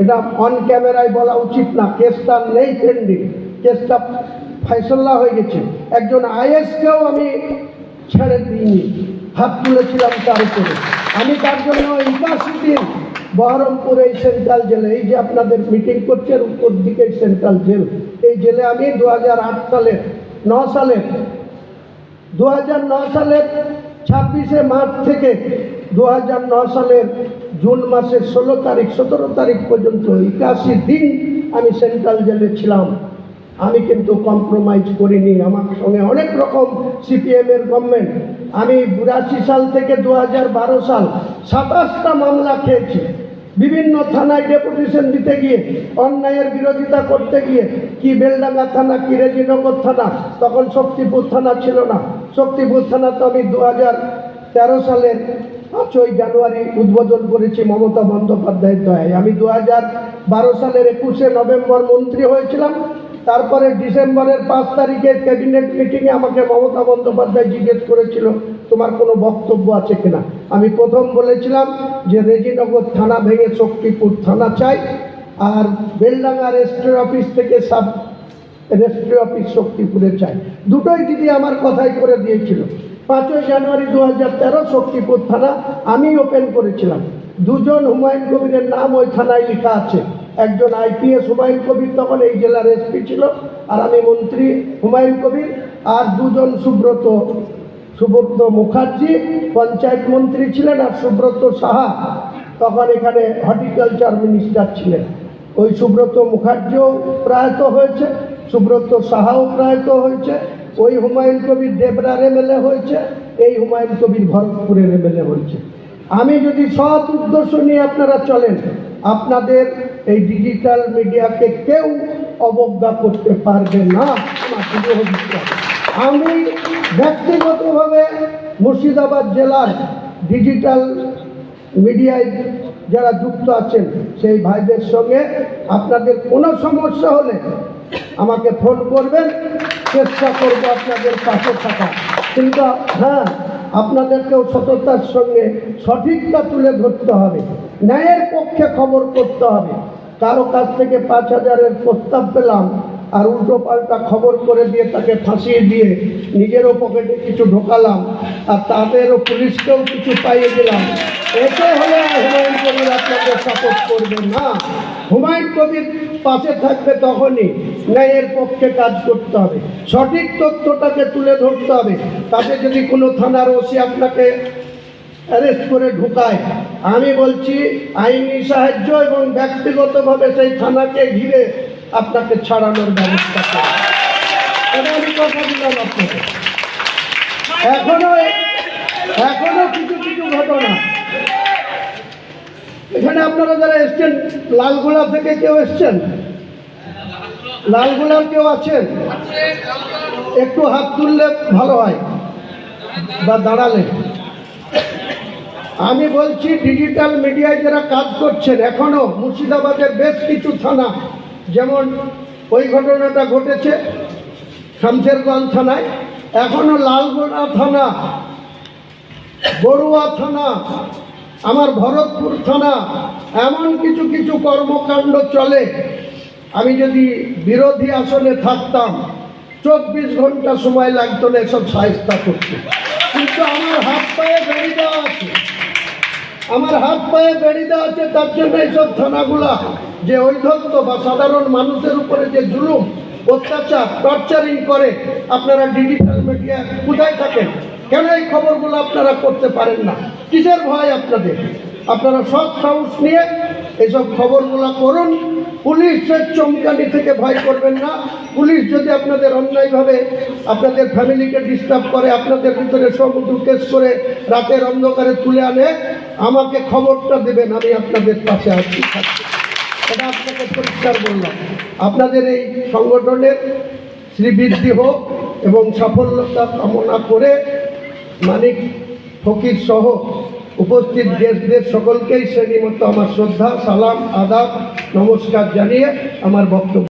এটা অন ক্যামেরায় বলা উচিত না। কেসটা নেই পেন্ডিং কেসটা ফাইসল্লা হয়ে গেছে। একজন আইএসকেও আমি ছেড়ে দিইনি। হাত তুলেছিলাম তার উপরে। আমি তার জন্য একাশি দিন বহরমপুর এই সেন্ট্রাল জেলে। এই যে আপনাদের মিটিং করছেন উপর দিকে সেন্ট্রাল জেল। এই জেলে আমি দু সালের, ন সালের দু হাজার ন সালের ছাব্বিশে মার্চ থেকে দু হাজার ন সালের জুন মাসের ষোলো তারিখ, সতেরো তারিখ পর্যন্ত একাশি দিন আমি সেন্ট্রাল জেলে ছিলাম। আমি কিন্তু কম্প্রোমাইজ করিনি। আমার সঙ্গে অনেক রকম সিপিএমের গভর্নমেন্ট আমি বিরাশি সাল থেকে দু হাজার বারো সাল সাতাশটা মামলা খেয়েছি। বিভিন্ন থানায় ডেপুটেশন দিতে গিয়ে, অন্যায়ের বিরোধিতা করতে গিয়ে, কি বেলডাঙ্গা থানা, কি রেজিনগর থানা, তখন শক্তিপুর থানা ছিল না। শক্তিপুর থানা তো আমি দু তেরো সালের পাঁচই জানুয়ারি উদ্বোধন করেছি মমতা বন্দ্যোপাধ্যায়ের দয়ায়। আমি দু বারো সালের একুশে নভেম্বর মন্ত্রী হয়েছিলাম। তারপরে ডিসেম্বরের পাঁচ তারিখে ক্যাবিনেট মিটিংয়ে আমাকে মমতা বন্দ্যোপাধ্যায় জিজ্ঞেস করেছিল, তোমার কোনো বক্তব্য আছে কিনা? আমি প্রথম বলেছিলাম যে রেজিনগর থানা ভেঙে শক্তিপুর থানা চাই, আর বেলডাঙ্গা রেজিস্ট্রি অফিস থেকে সাব রেজিস্ট্রি অফিস শক্তিপুরে চাই। দুটোই দিদি আমার কথাই করে দিয়েছিল। পাঁচই জানুয়ারি দু হাজার তেরো শক্তিপুর থানা, আমি ওপেন করেছিলাম। দুজন হুমায়ুন কবিরের নাম ওই থানায় লেখা আছে। একজন আইপিএস হুমায়ুন কবির, তখন এই জেলার এসপি ছিল, আর আমি মন্ত্রী হুমায়ুন কবির, আর দুজন সুব্রত সুব্রত মুখার্জি, পঞ্চায়েত মন্ত্রী ছিলেন, আর সুব্রত সাহা। তখন এখানে হর্টিকালচার মিনিস্টার ছিলেন। ওই সুব্রত মুখার্জিও প্রয়াত হয়েছে, সুব্রত সাহাও প্রয়াত হয়েছে ওই হুমায়ুন কবির দেবরার এমএলএ হয়েছে, এই হুমায়ুন কবির ভরতপুরের এমএলএ হয়েছে। আমি যদি সৎ উদ্দেশ্য নিয়ে আপনারা চলেন, আপনাদের এই ডিজিটাল মিডিয়াকে কেউ অবজ্ঞা করতে পারবে না। আমি ব্যক্তিগতভাবে মুর্শিদাবাদ জেলার ডিজিটাল মিডিয়ায় যারা যুক্ত আছেন, সেই ভাইদের সঙ্গে আপনাদের কোনো সমস্যা হলে আমাকে ফোন করবেন। চেষ্টা করব আপনাদের পাশে থাকা। কিন্তু হ্যাঁ আপনাদেরকেও সততার সঙ্গে সঠিকটা তুলে ধরতে হবে। ন্যায়ের পক্ষে খবর করতে হবে। কারও কাছ থেকে পাঁচ হাজারের প্রস্তাব পেলাম আর উল্টো পাল্টা খবর করে দিয়ে তাকে ফাঁসিয়ে দিয়ে নিজেরও পকেটে কিছু ঢোকালাম আর তাদেরও পুলিশকেও কিছু পাইয়ে দিলাম। এতে হলে হুমায়ুন কবির আপনাকে সাপোর্ট করবে না। হুমায়ুন কবির পাশে থাকবে তখনই ন্যায়ের পক্ষে কাজ করতে হবে। সঠিক তথ্যটাকে তুলে ধরতে হবে। তাতে যদি কোনো থানার ওসি আপনাকে অ্যারেস্ট করে ঢুকায়, আমি বলছি আইনি সাহায্য এবং ব্যক্তিগতভাবে সেই থানাকে ঘিরে আপনাকে ছাড়ানোর ব্যবস্থা এখনও এখনও কিছু কিছু ঘটনা। এখানে আপনারা যারা এসছেন, লালগোলা থেকে কেউ এসছেন? লালগোলার কেউ আছেন? একটু হাত তুললে ভালো হয়, বা দাঁড়ালে। আমি বলছি ডিজিটাল মিডিয়ায় যারা কাজ করছেন, এখনও মুর্শিদাবাদের বেশ কিছু থানা, যেমন ওই ঘটনাটা ঘটেছে শামশেরগঞ্জ থানায়, এখনও লালগোলা থানা, বড়ুয়া থানা, আমার ভরতপুর থানা, এমন কিছু কিছু কর্মকাণ্ড চলে। আমি যদি বিরোধী আসনে থাকতাম, চব্বিশ ঘণ্টা সময় লাগতো না এসব সাহিস্তা করতে। কিন্তু আমার হাত পায়ে বেড়ে দেওয়া আছে। আমার হাত পায়ে বেড়ে দেওয়া আছে, তার জন্য এইসব থানাগুলা যে ঐধত্য বা সাধারণ মানুষের উপরে যে জুলুম, অত্যাচার, টর্চারিং করে, আপনারা ডিজিটাল মিডিয়া কোথায় থাকেন? কেন এই খবরগুলো আপনারা করতে পারেন না? কিসের ভয় আপনাদের? আপনারা সব সাহস নিয়ে এইসব খবরগুলো করুন পুলিশের চমকানি থেকে ভয় করবেন না। পুলিশ যদি আপনাদের অন্যায়ভাবে আপনাদের ফ্যামিলিকে ডিস্টার্ব করে, আপনাদের ভিতরে সমুদ্র কেস করে রাতের অন্ধকারে তুলে আনে, আমাকে খবরটা দেবেন, আমি আপনাদের পাশে থাকছি এটা আপনাকে পরিষ্কার বললাম। আপনাদের এই সংগঠনের শ্রীবৃদ্ধি হোক এবং সাফল্যতা কামনা করে মানিক ফকির সহ উপস্থিত গেস্টদের সকলকেই শ্রেণীমতো আমার শ্রদ্ধা সালাম আদাব নমস্কার জানিয়ে আমার বক্তব্য